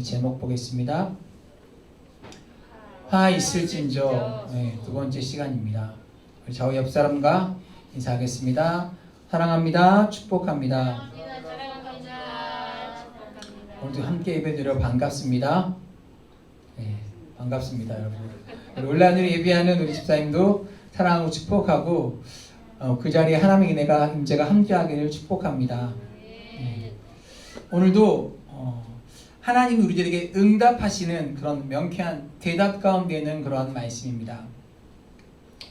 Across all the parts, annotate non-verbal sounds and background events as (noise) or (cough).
제목 보겠습니다. 화 있을진저 네, 두 번째 시간입니다. 좌우 옆 사람과 인사하겠습니다. 사랑합니다. 축복합니다. 오늘도 함께 예배드려 반갑습니다. 네, 반갑습니다, 여러분. 온라인으로 예배하는 우리 집사님도 사랑하고 축복하고 어, 그 자리에 하나님의 은혜가 임재가 함께하기를 축복합니다. 네. 오늘도 어, 하나님 우리들에게 응답하시는 그런 명쾌한 대답 가운데는 그러한 말씀입니다.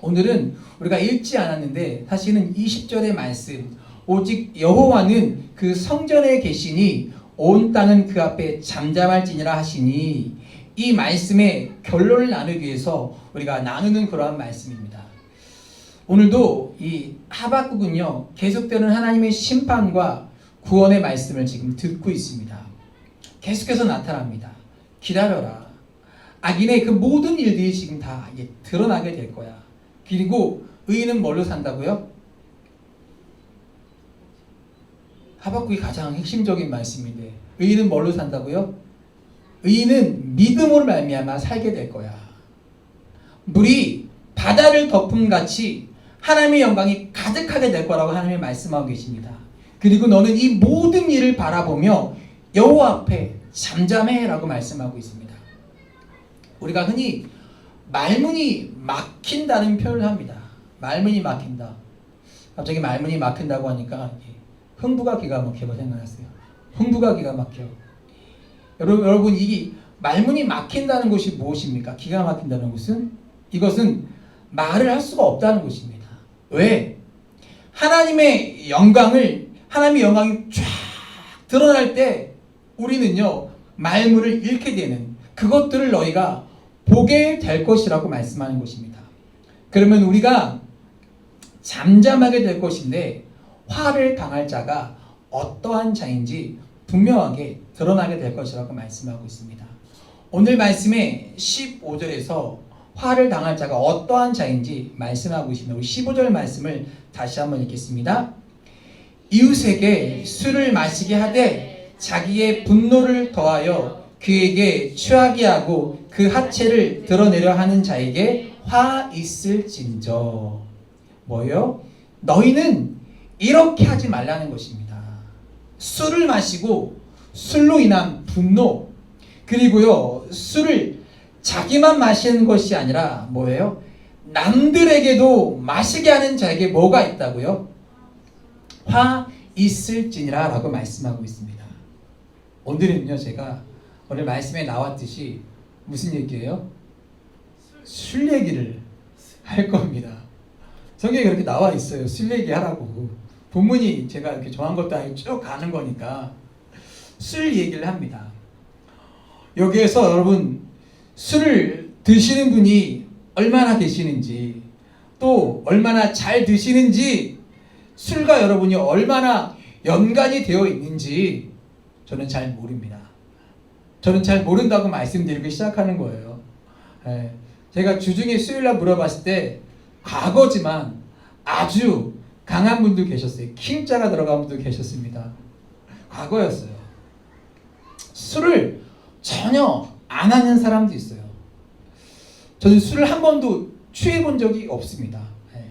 오늘은 우리가 읽지 않았는데 사실은 20절의 말씀 오직 여호와는 그 성전에 계시니 온 땅은 그 앞에 잠잠할지니라 하시니 이 말씀의 결론을 나누기 위해서 우리가 나누는 그러한 말씀입니다. 오늘도 이 하박국은요 계속되는 하나님의 심판과 구원의 말씀을 지금 듣고 있습니다. 계속해서 나타납니다. 기다려라. 악인의 그 모든 일들이 지금 다 드러나게 될 거야. 그리고 의인은 뭘로 산다고요? 하박국이 가장 핵심적인 말씀인데 의인은 뭘로 산다고요? 의인은 믿음으로 말미암아 살게 될 거야. 물이 바다를 덮음 같이 하나님의 영광이 가득하게 될 거라고 하나님이 말씀하고 계십니다. 그리고 너는 이 모든 일을 바라보며 여호와 앞에 잠잠해라고 말씀하고 있습니다. 우리가 흔히 말문이 막힌다는 표현을 합니다. 말문이 막힌다. 갑자기 말문이 막힌다고 하니까 흥부가 기가 막히고 생각났어요. 흥부가 기가 막혀. 여러분, 여러분 이게 말문이 막힌다는 것이 무엇입니까? 기가 막힌다는 것은 이것은 말을 할 수가 없다는 것입니다. 왜? 하나님의 영광을 하나님의 영광이 쫙 드러날 때 우리는요 말문을 잃게 되는 그것들을 너희가 보게 될 것이라고 말씀하는 것입니다. 그러면 우리가 잠잠하게 될 것인데 화를 당할 자가 어떠한 자인지 분명하게 드러나게 될 것이라고 말씀하고 있습니다. 오늘 말씀의 15절에서 화를 당할 자가 어떠한 자인지 말씀하고 있습니다. 우리 15절 말씀을 다시 한번 읽겠습니다. 이웃에게 술을 마시게 하되 자기의 분노를 더하여 그에게 취하게 하고 그 하체를 드러내려 하는 자에게 화 있을진저 뭐요? 너희는 이렇게 하지 말라는 것입니다. 술을 마시고 술로 인한 분노 그리고요 술을 자기만 마시는 것이 아니라 뭐예요? 남들에게도 마시게 하는 자에게 뭐가 있다고요? 화 있을지니라 라고 말씀하고 있습니다. 오늘은요 제가 오늘 말씀에 나왔듯이 무슨 얘기예요? 술 얘기를 할 겁니다. 성경에 그렇게 나와 있어요. 술 얘기 하라고. 본문이 제가 이렇게 정한 것도 아니고 쭉 가는 거니까 술 얘기를 합니다. 여기에서 여러분 술을 드시는 분이 얼마나 계시는지 또 얼마나 잘 드시는지 술과 여러분이 얼마나 연관이 되어 있는지 저는 잘 모릅니다. 저는 잘 모른다고 말씀드리기 시작하는 거예요. 예, 제가 주중에 수요일 날 물어봤을 때 과거지만 아주 강한 분도 계셨어요. 킹자가 들어간 분도 계셨습니다. 과거였어요. 술을 전혀 안 하는 사람도 있어요. 저는 술을 한 번도 취해 본 적이 없습니다. 예.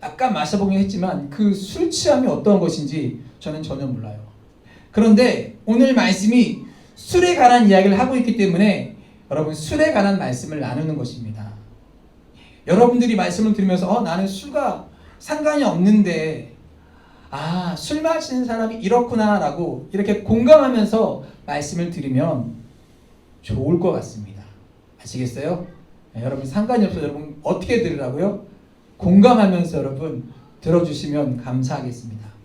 아까 마셔보긴 했지만 그 술 취함이 어떤 것인지 저는 전혀 몰라요. 그런데 오늘 말씀이 술에 관한 이야기를 하고 있기 때문에 여러분 술에 관한 말씀을 나누는 것입니다. 여러분들이 말씀을 들으면서 어, 나는 술과 상관이 없는데 아, 술 마시는 사람이 이렇구나라고 이렇게 공감하면서 말씀을 들으면 좋을 것 같습니다. 아시겠어요? 네, 여러분 상관이 없어요. 여러분 어떻게 들으라고요? 공감하면서 여러분 들어주시면 감사하겠습니다.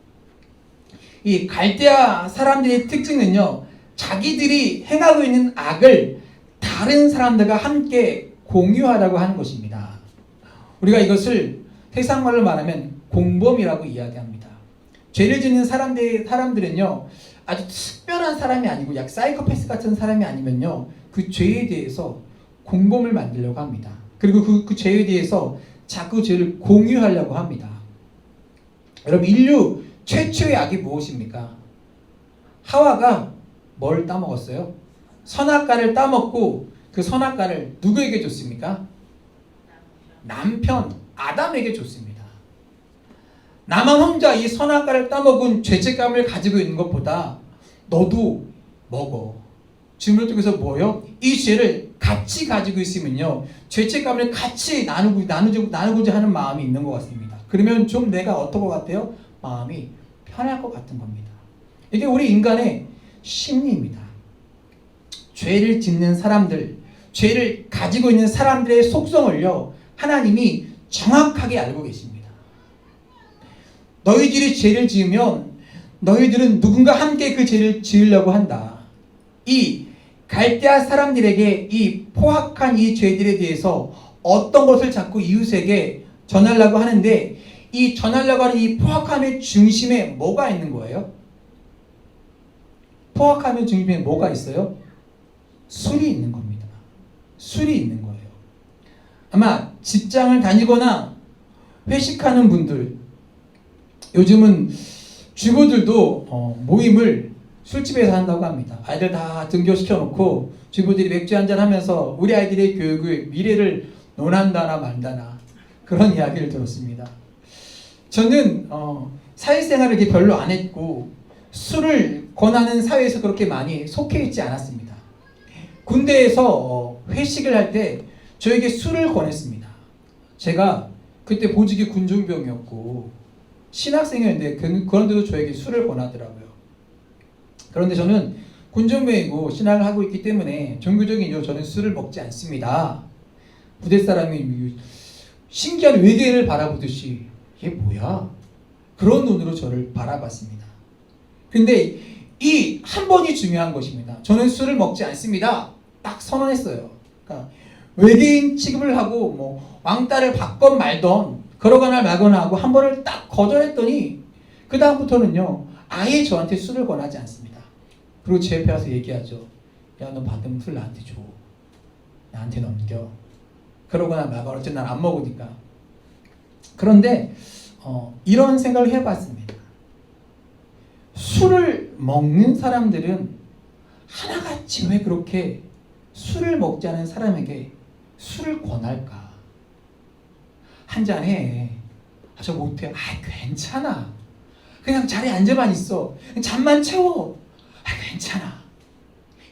이 갈대아 사람들의 특징은요, 자기들이 행하고 있는 악을 다른 사람들과 함께 공유하라고 하는 것입니다. 우리가 이것을 세상 말로 말하면 공범이라고 이야기합니다. 죄를 짓는 사람들, 사람들은요, 아주 특별한 사람이 아니고 약 사이코패스 같은 사람이 아니면요, 그 죄에 대해서 공범을 만들려고 합니다. 그리고 그, 그 죄에 대해서 자꾸 죄를 공유하려고 합니다. 여러분, 인류 최초의 악이 무엇입니까? 하와가 뭘 따먹었어요? 선악과를 따먹고 그 선악과를 누구에게 줬습니까? 남편 아담에게 줬습니다. 나만 혼자 이 선악과를 따먹은 죄책감을 가지고 있는 것보다 너도 먹어. 질문을 통해서 뭐요? 이 죄를 같이 가지고 있으면요. 죄책감을 같이 나누고, 나누고, 나누고자 하는 마음이 있는 것 같습니다. 그러면 좀 내가 어떤 것 같아요? 마음이 편할 것 같은 겁니다. 이게 우리 인간의 심리입니다. 죄를 짓는 사람들, 죄를 가지고 있는 사람들의 속성을요, 하나님이 정확하게 알고 계십니다. 너희들이 죄를 지으면 너희들은 누군가 함께 그 죄를 지으려고 한다. 이 갈대아 사람들에게 이 포악한 이 죄들에 대해서 어떤 것을 자꾸 이웃에게 전하려고 하는데 이 전하려고 하는 이 포악함의 중심에 뭐가 있는 거예요? 포악함의 중심에 뭐가 있어요? 술이 있는 겁니다. 술이 있는 거예요. 아마 직장을 다니거나 회식하는 분들, 요즘은 주부들도 어, 모임을 술집에서 한다고 합니다. 아이들 다 등교시켜 놓고 주부들이 맥주 한잔 하면서 우리 아이들의 교육을 미래를 논한다나 말다나 그런 이야기를 들었습니다. 저는 어, 사회생활을 이렇게 별로 안 했고 술을 권하는 사회에서 그렇게 많이 속해 있지 않았습니다. 군대에서 어, 회식을 할 때 저에게 술을 권했습니다. 제가 그때 보직이 군중병이었고 신학생이었는데 그- 그런데도 저에게 술을 권하더라고요. 그런데 저는 군중병이고 신학을 하고 있기 때문에 종교적인 이유로 저는 술을 먹지 않습니다. 부대 사람이 신기한 외계인을 바라보듯이 이게 뭐야? 그런 눈으로 저를 바라봤습니다. 근데 이 한 번이 중요한 것입니다. 저는 술을 먹지 않습니다. 딱 선언했어요. 그러니까 외계인 취급을 하고 뭐 왕따를 받건 말던 그러거나 말거나 하고 한 번을 딱 거절했더니 그 다음부터는요 아예 저한테 술을 권하지 않습니다. 그리고 제 옆에 와서 얘기하죠. 야너 받으면 술 나한테 줘. 나한테 넘겨. 그러거나 말거나 어쨌든 난안 먹으니까. 그런데 어, 이런 생각을 해봤습니다. 술을 먹는 사람들은 하나같이 왜 그렇게 술을 먹지 않은 사람에게 술을 권할까? 한 잔 해. 아, 저 못해. 아, 괜찮아. 그냥 자리에 앉아만 있어. 잠만 채워. 아, 괜찮아.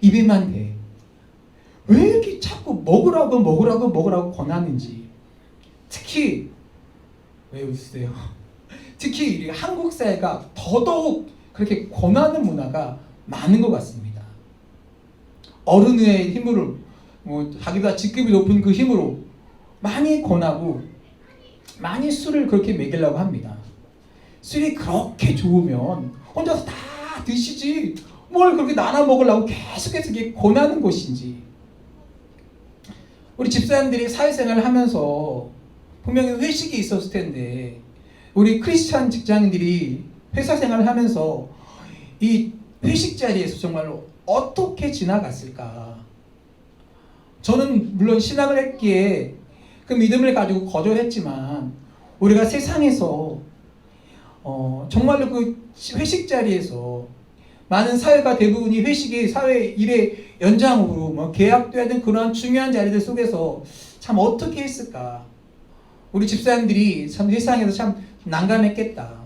입에만 대. 왜 이렇게 자꾸 먹으라고 먹으라고 먹으라고 권하는지. 특히 왜 웃으세요? (laughs) 특히 이 한국 사회가 더더욱 그렇게 권하는 문화가 많은 것 같습니다. 어른의 힘으로 뭐 자기가 직급이 높은 그 힘으로 많이 권하고 많이 술을 그렇게 먹이려고 합니다. 술이 그렇게 좋으면 혼자서 다 드시지 뭘 그렇게 나눠 먹으려고 계속해서 이게 권하는 것인지 우리 집사람들이 사회생활을 하면서 분명히 회식이 있었을 텐데 우리 크리스찬 직장인들이 회사 생활을 하면서 이 회식 자리에서 정말로 어떻게 지나갔을까? 저는 물론 신앙을 했기에 그 믿음을 가지고 거절했지만 우리가 세상에서 어, 정말로 그 회식 자리에서 많은 사회가 대부분이 회식이 사회 일의 연장으로 뭐 계약돼야 되는 그러한 중요한 자리들 속에서 참 어떻게 했을까? 우리 집사님들이 참 세상에서 참 난감했겠다.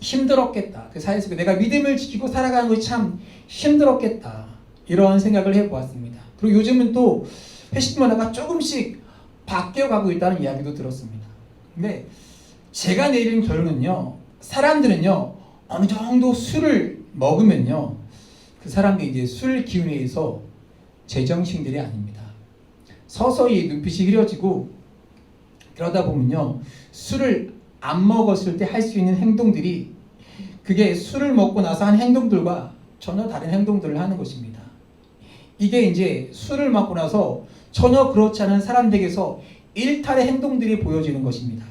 힘들었겠다. 그 사회에서 내가 믿음을 지키고 살아가는 것이 참 힘들었겠다. 이런 생각을 해보았습니다. 그리고 요즘은 또 회식 문화가 조금씩 바뀌어가고 있다는 이야기도 들었습니다. 근데 제가 내린 결론은요, 사람들은요, 어느 정도 술을 먹으면요, 그 사람들이 이제 술 기운에 의해서 제정신들이 아닙니다. 서서히 눈빛이 흐려지고, 그러다 보면요, 술을 안 먹었을 때 할 수 있는 행동들이 그게 술을 먹고 나서 한 행동들과 전혀 다른 행동들을 하는 것입니다. 이게 이제 술을 먹고 나서 전혀 그렇지 않은 사람들에게서 일탈의 행동들이 보여지는 것입니다.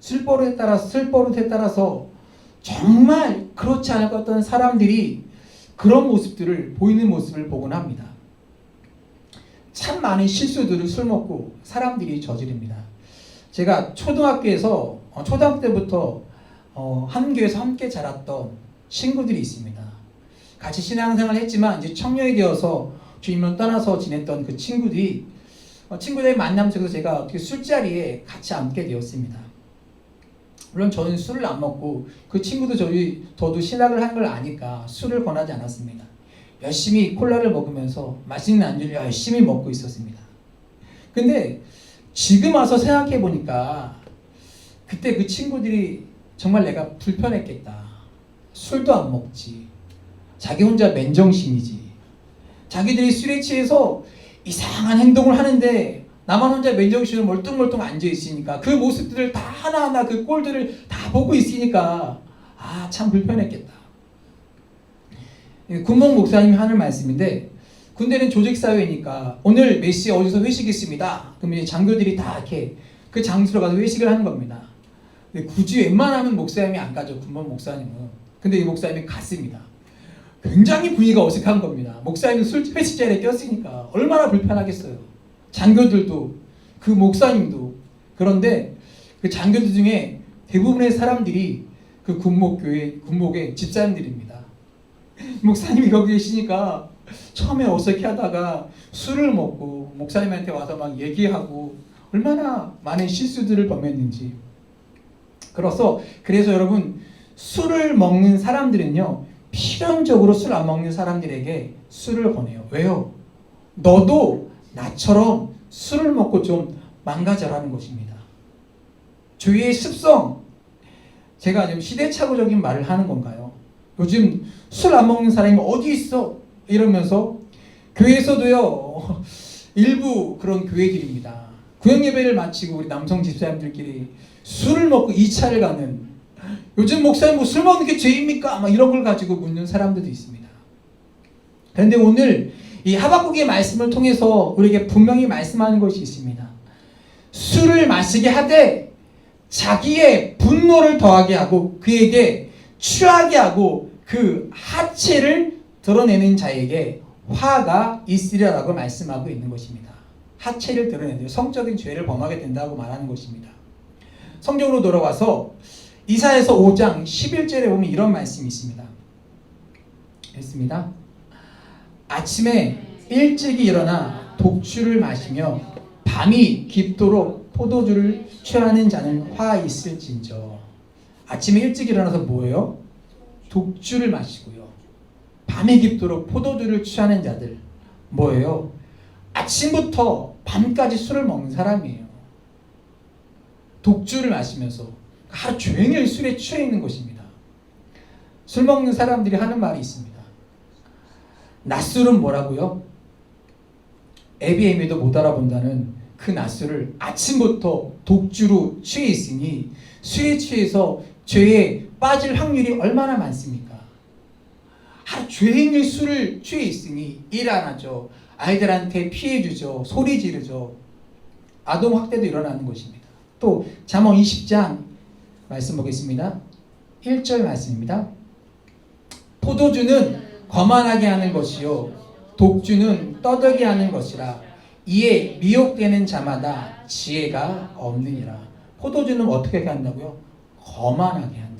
술버릇에 따라서 술버릇에 따라서 정말 그렇지 않을 것 같던 사람들이 그런 모습들을 보이는 모습을 보곤 합니다. 참 많은 실수들을 술 먹고 사람들이 저지릅니다. 제가 초등학교에서 어, 초등학교 때부터 어, 한 교회에서 함께 자랐던 친구들이 있습니다. 같이 신앙생활을 했지만 이제 청년이 되어서 주님을 떠나서 지냈던 그 친구들이 어, 친구들의 만남 속에서 제가 어떻게 술자리에 같이 앉게 되었습니다. 물론 저는 술을 안 먹고 그 친구도 저희 저도 신학을 한 걸 아니까 술을 권하지 않았습니다. 열심히 콜라를 먹으면서 맛있는 안주를 열심히 먹고 있었습니다. 근데 지금 와서 생각해 보니까 그때 그 친구들이 정말 내가 불편했겠다. 술도 안 먹지. 자기 혼자 맨정신이지. 자기들이 술에 취해서 이상한 행동을 하는데 나만 혼자 맨정신으로 멀뚱멀뚱 앉아 있으니까 그 모습들을 다 하나하나 그 꼴들을 다 보고 있으니까 아 참 불편했겠다. 군목 목사님이 하는 말씀인데 군대는 조직 사회니까 오늘 몇 시에 어디서 회식 있습니다. 그러면 이제 장교들이 다 이렇게 그 장소로 가서 회식을 하는 겁니다. 근데 굳이 웬만하면 목사님이 안 가죠. 군목 목사님은. 근데 이 목사님이 갔습니다. 굉장히 분위기가 어색한 겁니다. 목사님은 술 회식 자리에 꼈으니까 얼마나 불편하겠어요. 장교들도 그 목사님도 그런데 그 장교들 중에 대부분의 사람들이 그 군목교회 군목의 집사님들입니다. (laughs) 목사님이 거기 계시니까 처음에 어색해 하다가 술을 먹고 목사님한테 와서 막 얘기하고 얼마나 많은 실수들을 범했는지. 그래서 그래서 여러분 술을 먹는 사람들은요 필연적으로 술 안 먹는 사람들에게 술을 권해요. 왜요? 너도 나처럼 술을 먹고 좀 망가져라는 것입니다. 주위의 습성, 제가 좀 시대착오적인 말을 하는 건가요? 요즘 술 안 먹는 사람이 어디 있어? 이러면서 교회에서도요 일부 그런 교회들입니다. 구역 예배를 마치고 우리 남성 집사님들끼리 술을 먹고 2차를 가는 요즘 목사님 뭐 술 먹는 게 죄입니까? 막 이런 걸 가지고 묻는 사람들도 있습니다. 그런데 오늘 이 하박국의 말씀을 통해서 우리에게 분명히 말씀하는 것이 있습니다. 술을 마시게 하되 자기의 분노를 더하게 하고 그에게 취하게 하고 그 하체를 드러내는 자에게 화가 있으리라고 말씀하고 있는 것입니다. 하체를 드러내는 성적인 죄를 범하게 된다고 말하는 것입니다. 성경으로 돌아와서 이사에서 5장 11절에 보면 이런 말씀이 있습니다. 읽습니다. 아침에 일찍이 일어나 독주를 마시며 밤이 깊도록 포도주를 취하는 자는 화 있을진저. 아침에 일찍 일어나서 뭐예요? 독주를 마시고요. 밤에 깊도록 포도주를 취하는 자들 뭐예요? 아침부터 밤까지 술을 먹는 사람이에요. 독주를 마시면서 하루 종일 술에 취해 있는 것입니다. 술 먹는 사람들이 하는 말이 있습니다. 낮술은 뭐라고요? 에비에미도 못 알아본다는 그 낮술을 아침부터 독주로 취해 있으니 술에 취해서 죄에 빠질 확률이 얼마나 많습니까? 종일 술을 취해 있으니 일 안 하죠. 아이들한테 피해 주죠. 소리 지르죠. 아동 학대도 일어나는 것입니다. 또 잠언 20장 말씀 보겠습니다. 1절 말씀입니다. 포도주는 거만하게 하는 것이요 독주는 떠들게 하는 것이라 이에 미혹되는 자마다 지혜가 없느니라. 포도주는 어떻게 한다고요? 거만하게 한대요.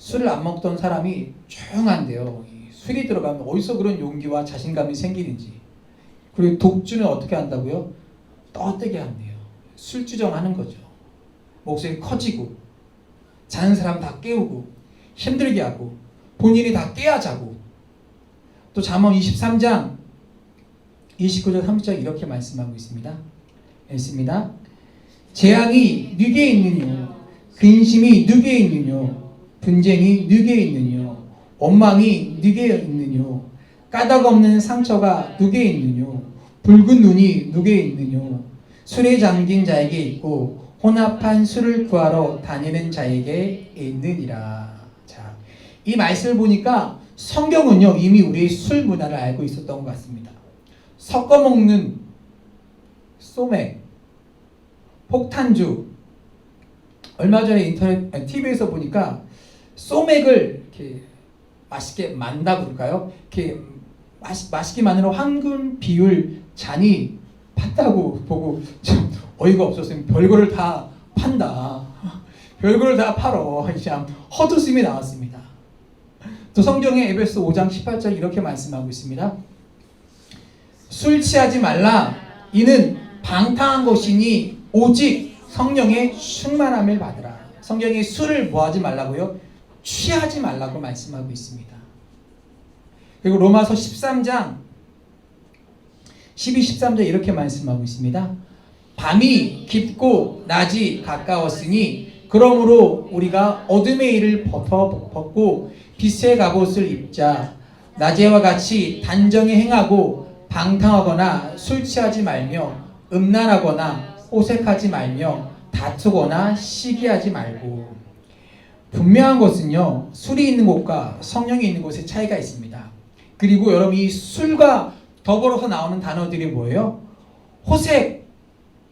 술을 안 먹던 사람이 조용한데요. 이 술이 들어가면 어디서 그런 용기와 자신감이 생기는지. 그리고 독주는 어떻게 한다고요? 떠들게 한대요. 술주정하는 거죠. 목소리 커지고 자는 사람 다 깨우고 힘들게 하고 본인이 다 깨야 자고 또 잠언 23장 29절 30절 이렇게 말씀하고 있습니다. 읽습니다. 재앙이 누게 있느뇨 근심이 누게 있느뇨 분쟁이 누게 있느뇨 원망이 누게 있느뇨 까닭 없는 상처가 누게 있느뇨 붉은 눈이 누게 있느뇨 술에 잠긴 자에게 있고 혼합한 술을 구하러 다니는 자에게 있느니라. 자, 이 말씀을 보니까 성경은요 이미 우리의 술 문화를 알고 있었던 것 같습니다. 섞어 먹는 소맥, 폭탄주. 얼마 전에 인터넷 TV에서 보니까 소맥을 이렇게 맛있게 만다 그럴까요? 이렇게 맛 맛있게 만드는 황금 비율 잔이 팠다고 보고 참 어이가 없었어요. 별거를 다 판다. 별거를 다 팔어. 참 헛웃음이 나왔습니다. 또 성경의 에베소 5장 18절 이렇게 말씀하고 있습니다. 술 취하지 말라. 이는 방탕한 것이니 오직 성령의 충만함을 받으라. 성경에 술을 뭐 하지 말라고요? 취하지 말라고 말씀하고 있습니다. 그리고 로마서 13장 12, 13절 이렇게 말씀하고 있습니다. 밤이 깊고 낮이 가까웠으니 그러므로 우리가 어둠의 일을 벗고 빛의 갑옷을 입자 낮에와 같이 단정히 행하고 방탕하거나 술 취하지 말며 음란하거나 호색하지 말며 다투거나 시기하지 말고 분명한 것은요 술이 있는 곳과 성령이 있는 곳에 차이가 있습니다. 그리고 여러분 이 술과 더불어서 나오는 단어들이 뭐예요? 호색,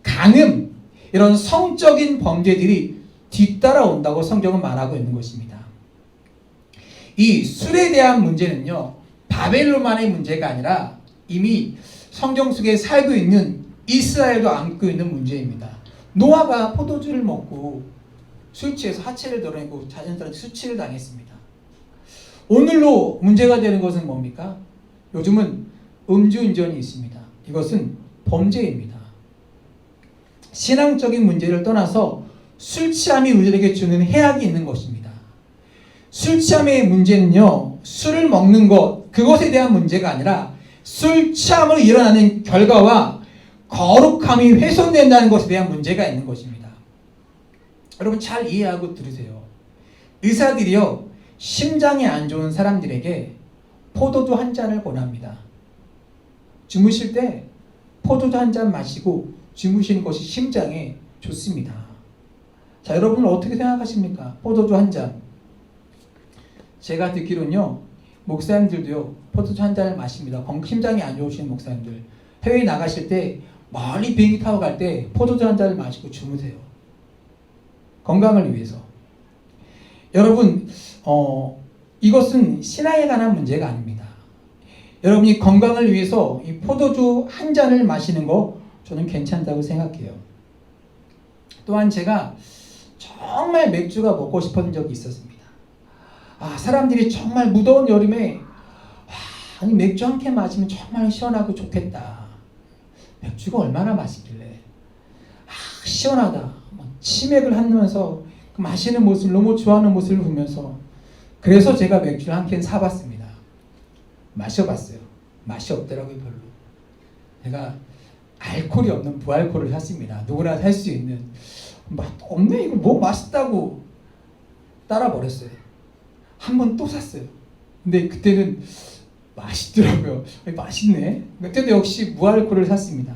간음 이런 성적인 범죄들이 뒤따라온다고 성경은 말하고 있는 것입니다. 이 술에 대한 문제는요 바벨론만의 문제가 아니라 이미 성경 속에 살고 있는 이스라엘도 안고 있는 문제입니다. 노아가 포도주를 먹고 술 취해서 하체를 드러내고 자연스럽게 수치를 당했습니다. 오늘로 문제가 되는 것은 뭡니까? 요즘은 음주운전이 있습니다. 이것은 범죄입니다. 신앙적인 문제를 떠나서 술 취함이 우리에게 주는 해악이 있는 것입니다. 술 취함의 문제는요, 술을 먹는 것, 그것에 대한 문제가 아니라 술 취함으로 일어나는 결과와 거룩함이 훼손된다는 것에 대한 문제가 있는 것입니다. 여러분 잘 이해하고 들으세요. 의사들이요, 심장이 안 좋은 사람들에게 포도주 한 잔을 권합니다. 주무실 때 포도주 한 잔 마시고 주무시는 것이 심장에 좋습니다. 자, 여러분은 어떻게 생각하십니까? 포도주 한 잔. 제가 듣기로는요, 목사님들도요, 포도주 한 잔을 마십니다. 건- 심장이 안 좋으신 목사님들. 해외에 나가실 때, 멀리 비행기 타고 갈 때 포도주 한 잔을 마시고 주무세요. 건강을 위해서. 여러분, 어, 이것은 신앙에 관한 문제가 아닙니다. 여러분이 건강을 위해서 이 포도주 한 잔을 마시는 거 저는 괜찮다고 생각해요. 또한 제가 정말 맥주가 먹고 싶었던 적이 있었습니다. 아, 사람들이 정말 무더운 여름에 와, 아니 맥주 한 캔 마시면 정말 시원하고 좋겠다. 맥주가 얼마나 맛있길래 아, 시원하다. 막 치맥을 하면서 그 마시는 모습을 너무 좋아하는 모습을 보면서 그래서 제가 맥주를 한 캔 사봤습니다. 마셔봤어요. 맛이 없더라고요 별로. 제가 알코올이 없는 무알코올을 샀습니다. 누구나 살 수 있는 맛 없네 이거 뭐 맛있다고 따라 버렸어요. 한 번 또 샀어요. 근데 그때는 맛있더라고요. 맛있네. 그때도 역시 무알코올을 샀습니다.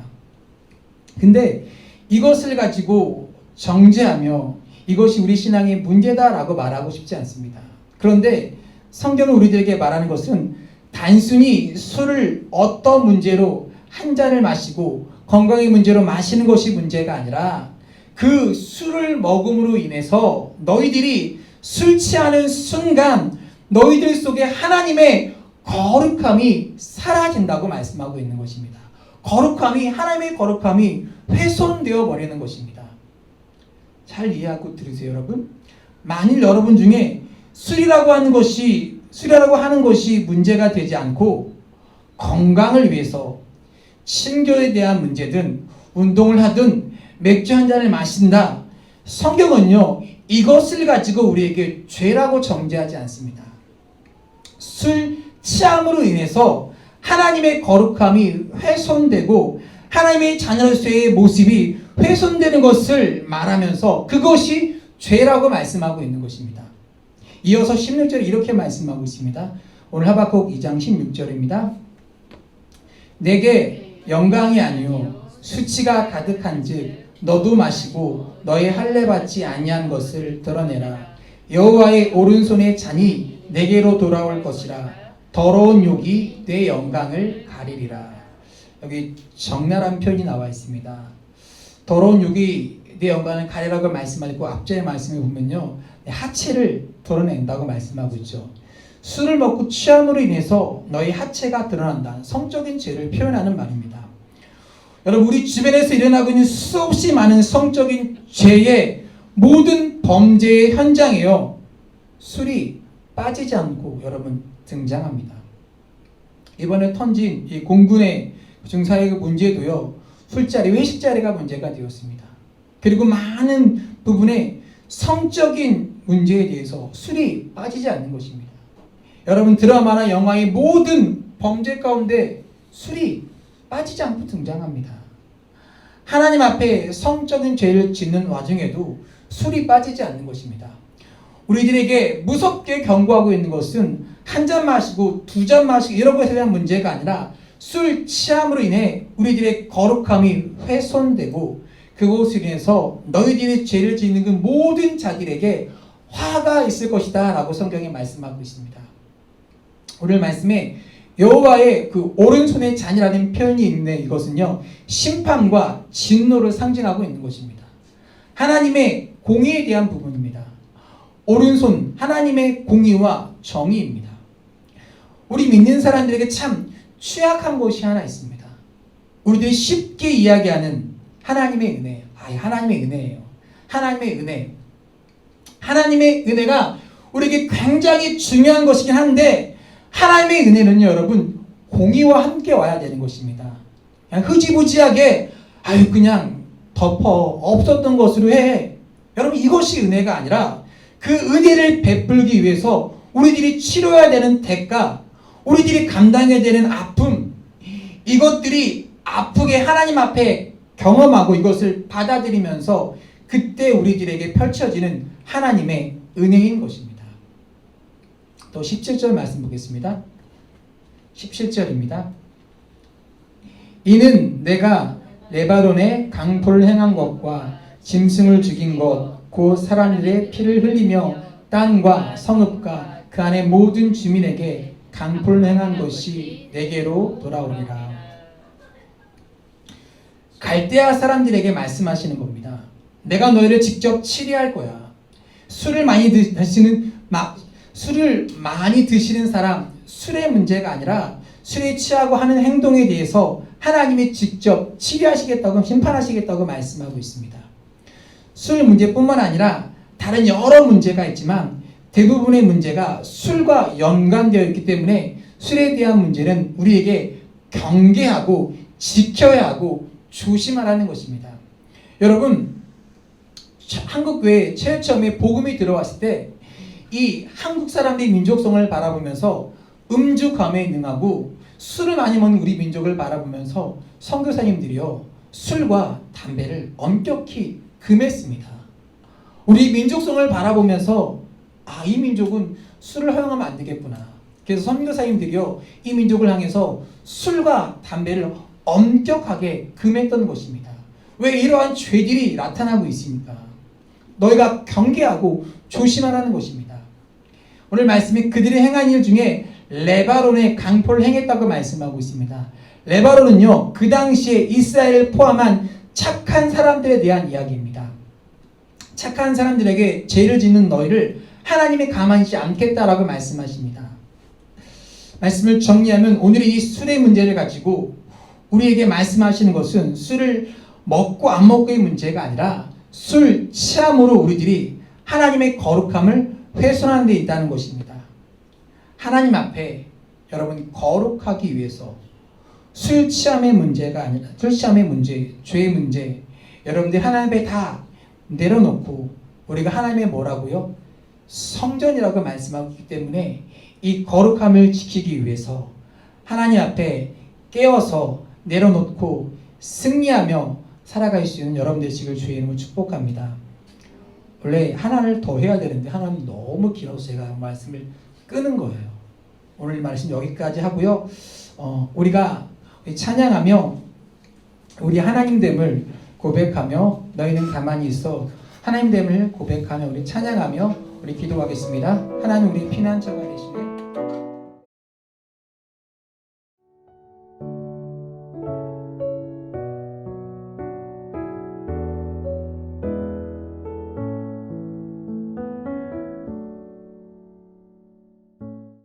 근데 이것을 가지고 정죄하며 이것이 우리 신앙의 문제다라고 말하고 싶지 않습니다. 그런데 성경은 우리들에게 말하는 것은 단순히 술을 어떤 문제로 한 잔을 마시고 건강의 문제로 마시는 것이 문제가 아니라 그 술을 먹음으로 인해서 너희들이 술 취하는 순간 너희들 속에 하나님의 거룩함이 사라진다고 말씀하고 있는 것입니다. 거룩함이 하나님의 거룩함이 훼손되어 버리는 것입니다. 잘 이해하고 들으세요, 여러분. 만일 여러분 중에 술이라고 하는 것이 술이라고 하는 것이 문제가 되지 않고 건강을 위해서 신교에 대한 문제든 운동을 하든 맥주 한 잔을 마신다. 성경은요, 이것을 가지고 우리에게 죄라고 정죄하지 않습니다. 술 취함으로 인해서 하나님의 거룩함이 훼손되고 하나님의 자녀로서의 모습이 훼손되는 것을 말하면서 그것이 죄라고 말씀하고 있는 것입니다. 이어서 16절에 이렇게 말씀하고 있습니다. 오늘 하박국 2장 16절입니다. 내게 영광이 아니요 수치가 가득한즉 너도 마시고 너의 할례 받지 아니한 것을 드러내라 여호와의 오른손의 잔이 내게로 돌아올 것이라 더러운 욕이 내 영광을 가리리라 여기 적나라한 표현이 나와 있습니다 더러운 욕이 내 영광을 가리라고 말씀하고 앞전의 말씀을 보면요 하체를 드러낸다고 말씀하고 있죠 술을 먹고 취함으로 인해서 너희 하체가 드러난다 성적인 죄를 표현하는 말입니다 여러분 우리 주변에서 일어나고 있는 수없이 많은 성적인 죄의 모든 범죄의 현장에요. 술이 빠지지 않고 여러분 등장합니다. 이번에 턴진 이 공군의 중사의 그 문제도요 술자리 회식 자리가 문제가 되었습니다. 그리고 많은 부분에 성적인 문제에 대해서 술이 빠지지 않는 것입니다. 여러분 드라마나 영화의 모든 범죄 가운데 술이 빠지지 않고 등장합니다. 하나님 앞에 성적인 죄를 짓는 와중에도 술이 빠지지 않는 것입니다. 우리들에게 무섭게 경고하고 있는 것은 한 잔 마시고 두 잔 마시고 이런 것에 대한 문제가 아니라 술 취함으로 인해 우리들의 거룩함이 훼손되고 그것으로 인해서 너희들이 죄를 짓는 그 모든 자들에게 화가 있을 것이다 라고 성경에 말씀하고 있습니다. 오늘 말씀에 여호와의 그 오른손의 잔이라는 표현이 있는데 이것은요 심판과 진노를 상징하고 있는 것입니다. 하나님의 공의에 대한 부분입니다. 오른손 하나님의 공의와 정의입니다. 우리 믿는 사람들에게 참 취약한 것이 하나 있습니다. 우리들이 쉽게 이야기하는 하나님의 은혜. 아, 하나님의 은혜예요. 하나님의 은혜. 하나님의 은혜가 우리에게 굉장히 중요한 것이긴 한데 하나님의 은혜는요, 여러분 공의와 함께 와야 되는 것입니다. 그냥 흐지부지하게 아유 그냥 덮어 없었던 것으로 해. 여러분 이것이 은혜가 아니라 그 은혜를 베풀기 위해서 우리들이 치러야 되는 대가, 우리들이 감당해야 되는 아픔, 이것들이 아프게 하나님 앞에 경험하고 이것을 받아들이면서 그때 우리들에게 펼쳐지는 하나님의 은혜인 것입니다. 또 17절 말씀 보겠습니다. 17절입니다. 이는 내가 레바논에 강포를 행한 것과 짐승을 죽인 것, 곧 사람들의 피를 흘리며 땅과 성읍과 그 안의 모든 주민에게 강포를 행한 것이 내게로 돌아오리라. 갈대아 사람들에게 말씀하시는 겁니다. 내가 너희를 직접 치리할 거야. 술을 많이 드시는 마, 술을 많이 드시는 사람 술의 문제가 아니라 술에 취하고 하는 행동에 대해서 하나님이 직접 치료하시겠다고 심판하시겠다고 말씀하고 있습니다. 술 문제뿐만 아니라 다른 여러 문제가 있지만 대부분의 문제가 술과 연관되어 있기 때문에 술에 대한 문제는 우리에게 경계하고 지켜야 하고 조심하라는 것입니다. 여러분 한국 교회 제일 처음에 복음이 들어왔을 때 이 한국 사람들의 민족성을 바라보면서 음주 감에 능하고 술을 많이 먹는 우리 민족을 바라보면서 선교사님들이요 술과 담배를 엄격히 금했습니다. 우리 민족성을 바라보면서 아 이 민족은 술을 허용하면 안 되겠구나. 그래서 선교사님들이요 이 민족을 향해서 술과 담배를 엄격하게 금했던 것입니다. 왜 이러한 죄들이 나타나고 있습니까? 너희가 경계하고 조심하라는 것입니다. 오늘 말씀이 그들이 행한 일 중에 레바론의 강포를 행했다고 말씀하고 있습니다. 레바론은요, 그 당시에 이스라엘을 포함한 착한 사람들에 대한 이야기입니다. 착한 사람들에게 죄를 짓는 너희를 하나님이 가만히 있지 않겠다라고 말씀하십니다. 말씀을 정리하면 오늘 이 술의 문제를 가지고 우리에게 말씀하시는 것은 술을 먹고 안 먹고의 문제가 아니라 술 취함으로 우리들이 하나님의 거룩함을 훼손하는 데 있다는 것입니다. 하나님 앞에 여러분 거룩하기 위해서 술 취함의 문제가 아니라 술 취함의 문제, 죄의 문제 여러분들 하나님 앞에 다 내려놓고 우리가 하나님의 뭐라고요? 성전이라고 말씀하고 있기 때문에 이 거룩함을 지키기 위해서 하나님 앞에 깨어서 내려놓고 승리하며 살아갈 수 있는 여러분들 지금 주의 이름을 축복합니다. 원래 하나를 더 해야 되는데 하나는 너무 길어서 제가 말씀을 끄는 거예요. 오늘 말씀 여기까지 하고요. 어, 우리가 찬양하며 우리 하나님됨을 고백하며 너희는 가만히 있어 하나님됨을 고백하며 우리 찬양하며 우리 기도하겠습니다. 하나님 우리 피난처가.